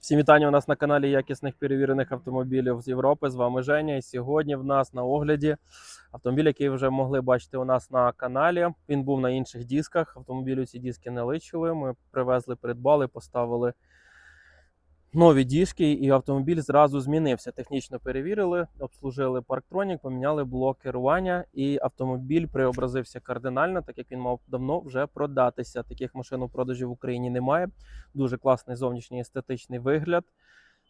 Всім вітання у нас на каналі якісних перевірених автомобілів з Європи. З вами Женя. І сьогодні в нас на огляді автомобіль, який вже могли бачити у нас на каналі. Він був на інших дисках. Автомобілю ці диски не личили. Ми привезли, придбали, поставили нові диски, і автомобіль зразу змінився. Технічно перевірили, обслужили парктронік, поміняли блок керування, і автомобіль преобразився кардинально, так як він мав давно вже продатися. Таких машин у продажі в Україні немає. Дуже класний зовнішній естетичний вигляд.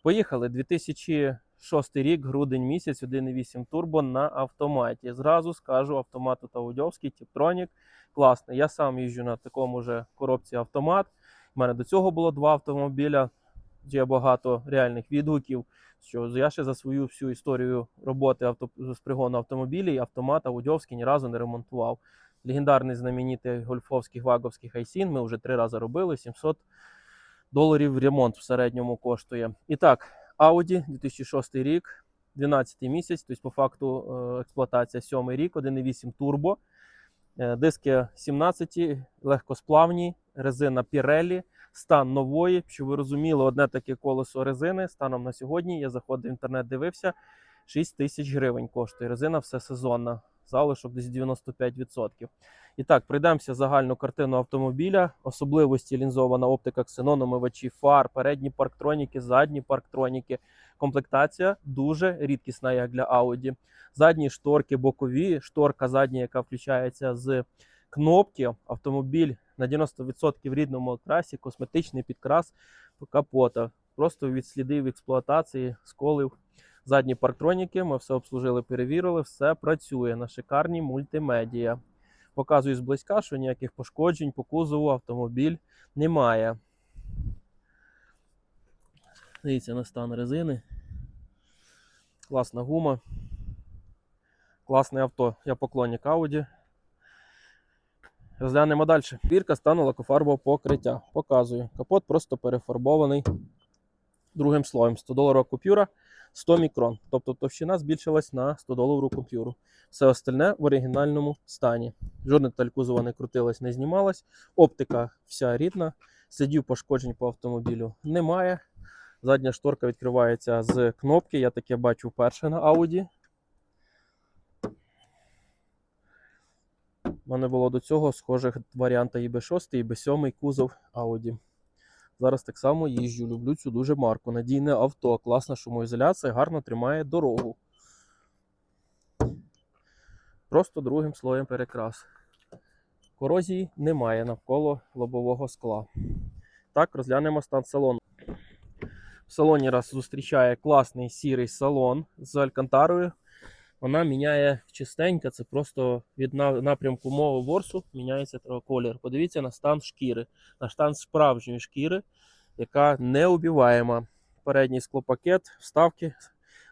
Поїхали 2006 рік, грудень місяць, 1.8 турбо на автоматі. Зразу скажу, автомат тут аудіовський, Тіптронік. Класний. Я сам їжджу на такому же коробці автомат. У мене до цього було два автомобіля. Є багато реальних відгуків. Що я ще за свою всю історію роботи авто, з пригону автомобілів автомат аудіовський ні разу не ремонтував. Легендарний знаменитий гольфовський ваговський Хайсін. Ми вже три рази робили. 700 доларів ремонт в середньому коштує. І так, Audi 2006 рік, 12 місяць, тобто по факту е, експлуатація 7 рік, 1.8 турбо. Е, Диски 17, легкосплавні, резина Pirelli, стан нової. Щоб ви розуміли, одне таке колесо резини станом на сьогодні. Я заходив в інтернет, дивився. 6 тисяч гривень коштує. Резина все сезонна. Залишок десь 95%. І так, пройдемося загальну картину автомобіля, особливості лінзована оптика, ксенономивачі, фар, передні парктроніки, задні парктроніки. Комплектація дуже рідкісна, як для Audi. Задні шторки бокові, шторка задня, яка включається з кнопки. Автомобіль на 90% рідному окрасі, косметичний підкрас капота. Просто від слідів експлуатації, сколів. Задні парктроніки, ми все обслужили, перевірили, все працює на шикарній мультимедіа. Показую зблизька, що ніяких пошкоджень по кузову автомобіль немає. Дивіться на стан резини. Класна гума. Класне авто. Я поклонник Audi. Розглянемо далі. Бірка стану лакофарбового покриття. Показую. Капот просто перефарбований другим слоєм. 100 доларова купюра 100 мікрон. Тобто товщина збільшилась на 100 доларову купюру. Все остальне в оригінальному стані. Жодна деталь кузова не крутилась, не знімалась. Оптика вся рідна. Слідів пошкоджень по автомобілю немає. Задня шторка відкривається з кнопки. Я таке бачу вперше на Audi. У мене було до цього схожих варіанта і B6, і B7 кузов Audi. Зараз так само їжджу, люблю цю дуже марку. Надійне авто, класна шумоізоляція, гарно тримає дорогу. Просто другим слоєм перекрас. Корозії немає навколо лобового скла. Так, розглянемо стан салону. В салоні раз зустрічає класний сірий салон з алькантарою. Вона міняє чистенько, це просто від напрямку мого ворсу міняється колір. Подивіться на стан шкіри, на стан справжньої шкіри, яка неубиваєма. Передній склопакет, вставки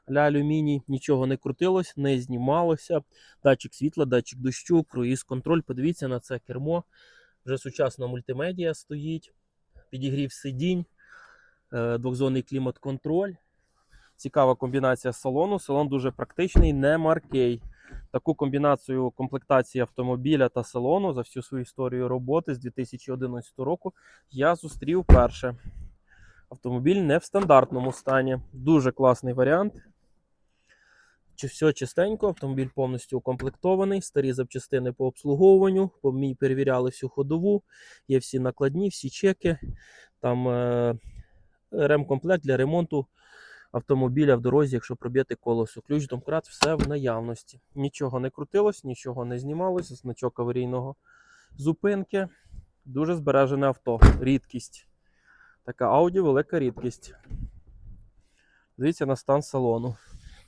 для алюміній, нічого не крутилось, не знімалося. Датчик світла, датчик дощу, круїз контроль. Подивіться на це кермо. Вже сучасна мультимедіа стоїть, підігрів сидінь, е, двохзонний клімат-контроль. Цікава комбінація салону. Салон дуже практичний, не маркей. Таку комбінацію комплектації автомобіля та салону за всю свою історію роботи з 2011 року я зустрів перше. Автомобіль не в стандартному стані. Дуже класний варіант. Чи все чистенько, автомобіль повністю укомплектований, старі запчастини по обслуговуванню, по мені перевіряли всю ходову, є всі накладні, всі чеки. Там е, ремкомплект для ремонту автомобіля в дорозі, якщо проб'єте колесо. Ключ домкрат, все в наявності. Нічого не крутилось, нічого не знімалось, значок аварійного зупинки. Дуже збережене авто. Рідкість. Така Audi велика рідкість. Дивіться на стан салону.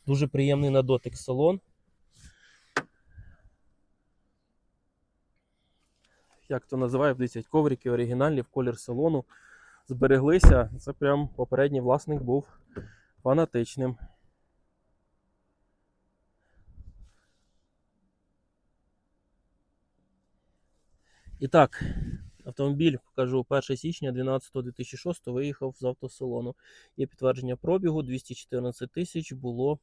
Дуже приємний на дотик салон. Як то називає, дивіться, коврики оригінальні в колір салону збереглися. Це прям попередній власник був фанатичним. І так, автомобіль, покажу, 1 січня 12-2006 виїхав з автосалону. Є підтвердження пробігу, 214 тисяч було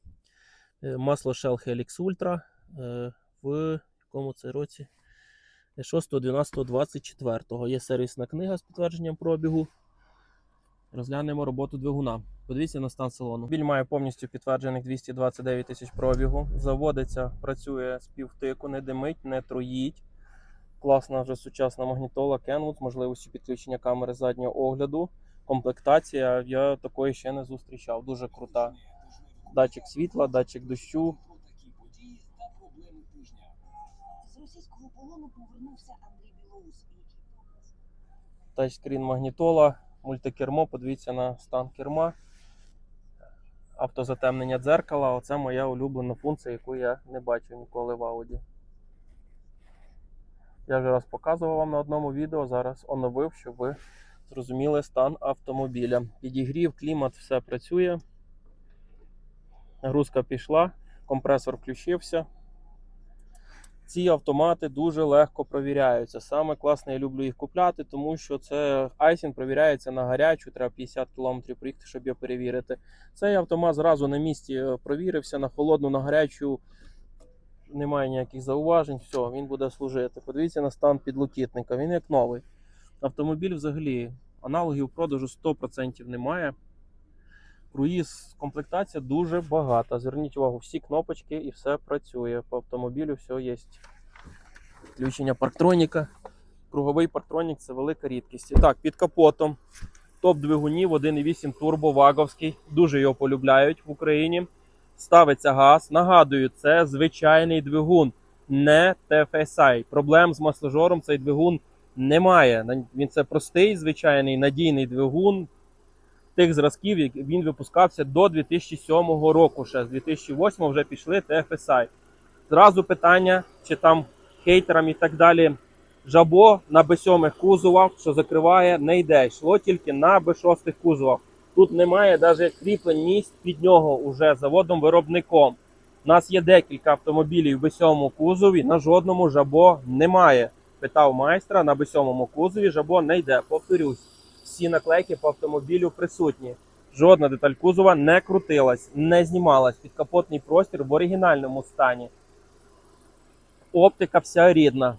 е, масло Shell Helix Ultra е, в якому це році? 6.12.24. Є сервісна книга з підтвердженням пробігу. Розглянемо роботу двигуна. Подивіться на стан салону. Біль має повністю підтверджених 229 тисяч пробігу. Заводиться, працює з півтику, не димить, не троїть. Класна вже сучасна магнітола Kenwood з можливістю підключення камери заднього огляду. Комплектація я такої ще не зустрічав. Дуже крута. Датчик світла, датчик дощу. З російського полону повернувся Андрій Білоус, Тачскрін магнітола, мультикермо. Подивіться на стан керма. Автозатемнення дзеркала. Оце моя улюблена функція, яку я не бачив ніколи в Audi. Я вже раз показував вам на одному відео, зараз оновив, щоб ви зрозуміли стан автомобіля. Підігрів, клімат, все працює. Грузка пішла, компресор включився. Ці автомати дуже легко провіряються. Саме класне, я люблю їх купляти, тому що це айсінг провіряється на гарячу, треба 50 км приїхати, щоб його перевірити. Цей автомат зразу на місці е, провірився, на холодну, на гарячу. Немає ніяких зауважень, все, він буде служити. Подивіться на стан підлокітника, він як новий. Автомобіль взагалі аналогів продажу 100% немає. Круїз комплектація дуже багата. Зверніть увагу, всі кнопочки і все працює. По автомобілю все є. Включення парктроніка. Круговий парктронік це велика рідкість. І так, під капотом. Топ двигунів 1.8 турбо ваговський. Дуже його полюбляють в Україні. Ставиться газ. Нагадую, це звичайний двигун, не TFSI. Проблем з масложором цей двигун немає. Він це простий, звичайний надійний двигун тих зразків, які він випускався до 2007 року. Ще з 2008 вже пішли TFSI. Зразу питання, чи там хейтерам і так далі. Жабо на B7 кузовах, що закриває, не йде. Йшло тільки на B6 кузовах. Тут немає навіть кріплень місць під нього уже заводом-виробником. У нас є декілька автомобілів в B7 кузові, на жодному жабо немає. Питав майстра, на B7 кузові жабо не йде. Повторюсь, всі наклейки по автомобілю присутні. Жодна деталь кузова не крутилась, не знімалась. Підкапотний простір в оригінальному стані. Оптика вся рідна.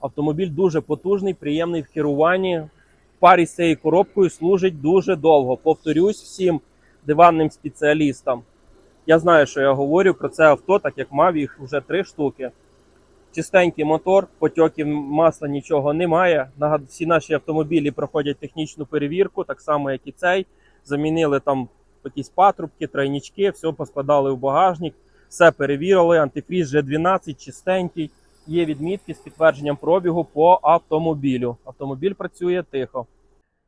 Автомобіль дуже потужний, приємний в керуванні. Парі з цією коробкою служить дуже довго. Повторюсь всім диванним спеціалістам. Я знаю, що я говорю про це авто, так як мав їх вже три штуки. Чистенький мотор, потьоків масла нічого немає. Всі наші автомобілі проходять технічну перевірку, так само, як і цей. Замінили там якісь патрубки, тройнички, все поскладали в багажник, все перевірили. Антифріз G12 чистенький. Є відмітки з підтвердженням пробігу по автомобілю. Автомобіль працює тихо.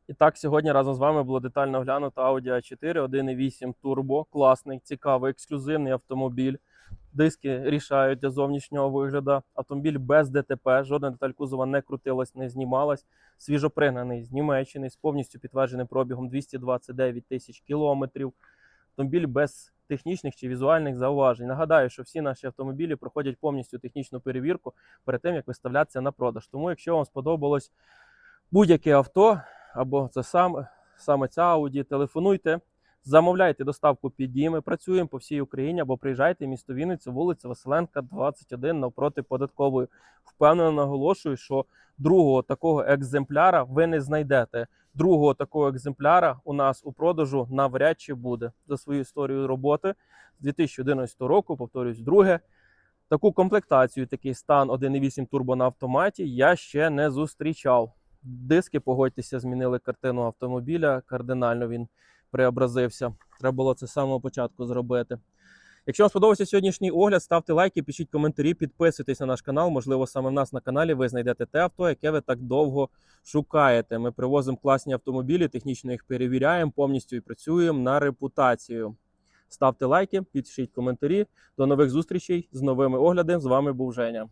І так, сьогодні разом з вами було детально оглянуто Audi A4 1.8 Turbo. Класний, цікавий, ексклюзивний автомобіль. Диски рішають для зовнішнього вигляду. Автомобіль без ДТП, жодна деталь кузова не крутилась, не знімалась. Свіжопригнаний з Німеччини з повністю підтвердженим пробігом 229 тисяч кілометрів. Автомобіль без технічних чи візуальних зауважень. Нагадаю, що всі наші автомобілі проходять повністю технічну перевірку перед тим, як виставлятися на продаж. Тому, якщо вам сподобалось будь-яке авто або це саме, саме ця Audi, телефонуйте. Замовляйте доставку під дії. Ми працюємо по всій Україні або приїжджайте в місто Вінниця, вулиця Василенка, 21 навпроти податкової. Впевнено наголошую, що другого такого екземпляра ви не знайдете. Другого такого екземпляра у нас у продажу навряд чи буде за свою історію роботи з 2011 року. Повторюсь, друге. Таку комплектацію, такий стан 1.8 турбо на автоматі я ще не зустрічав. Диски, погодьтеся, змінили картину автомобіля. Кардинально він преобразився. Треба було це з самого початку зробити. Якщо вам сподобався сьогоднішній огляд, ставте лайки, пишіть коментарі, підписуйтесь на наш канал. Можливо, саме в нас на каналі ви знайдете те авто, яке ви так довго шукаєте. Ми привозимо класні автомобілі, технічно їх перевіряємо повністю і працюємо на репутацію. Ставте лайки, пишіть коментарі. До нових зустрічей з новими оглядами. З вами був Женя.